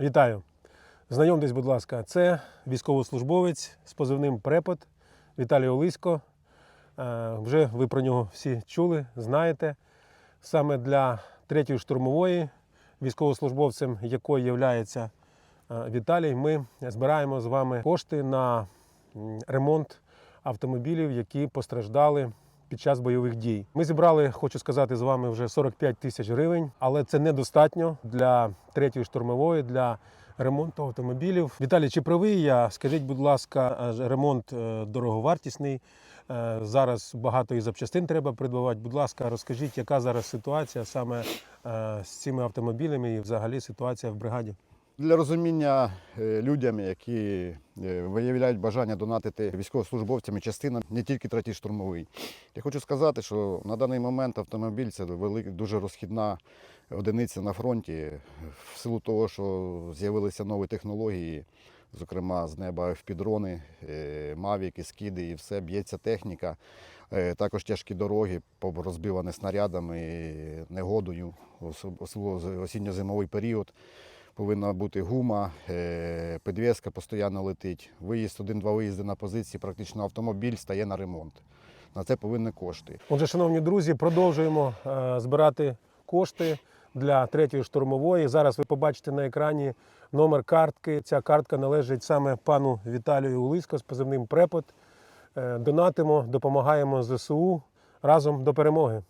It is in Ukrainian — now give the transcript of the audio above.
Вітаю. Знайомтесь, будь ласка, це військовослужбовець з позивним Препод Віталій Олисько. Е, Вже ви про нього всі чули, знаєте. Саме для третьої штурмової, військовослужбовцем якої є Віталій, ми збираємо з вами кошти на ремонт автомобілів, які постраждали під час бойових дій. Ми зібрали, хочу сказати, з вами вже 45 тисяч гривень, але це недостатньо для третьої штурмової, для ремонту автомобілів. Віталій, чи правий я? Скажіть, будь ласка, ремонт е, дороговартісний. Е, Зараз багато і запчастин треба придбавати. Будь ласка, розкажіть, яка зараз ситуація саме е, з цими автомобілями і взагалі ситуація в бригаді? Для розуміння е, людям, які е, виявляють бажання донатити військовослужбовцям і частинам, не тільки третій штурмовий. Я хочу сказати, що на даний момент автомобіль це велика, дуже розхідна одиниця на фронті, в силу того, що з'явилися нові технології, зокрема з неба FP-дрони, е, мавіки, скиди і все, б'ється техніка. Також тяжкі дороги, розбивані снарядами, негодою, особливо осінньо-зимовий період повинна бути гума, е, підвіска постійно летить. Виїзд, один-два виїзди на позиції, практично автомобіль стає на ремонт. На це повинні кошти. Отже, шановні друзі, продовжуємо е, збирати кошти для третьої штурмової. Зараз ви побачите на екрані номер картки. Ця картка належить саме пану Віталію Улисько з позивним Препод. Е, Донатимо, допомагаємо ЗСУ разом до перемоги.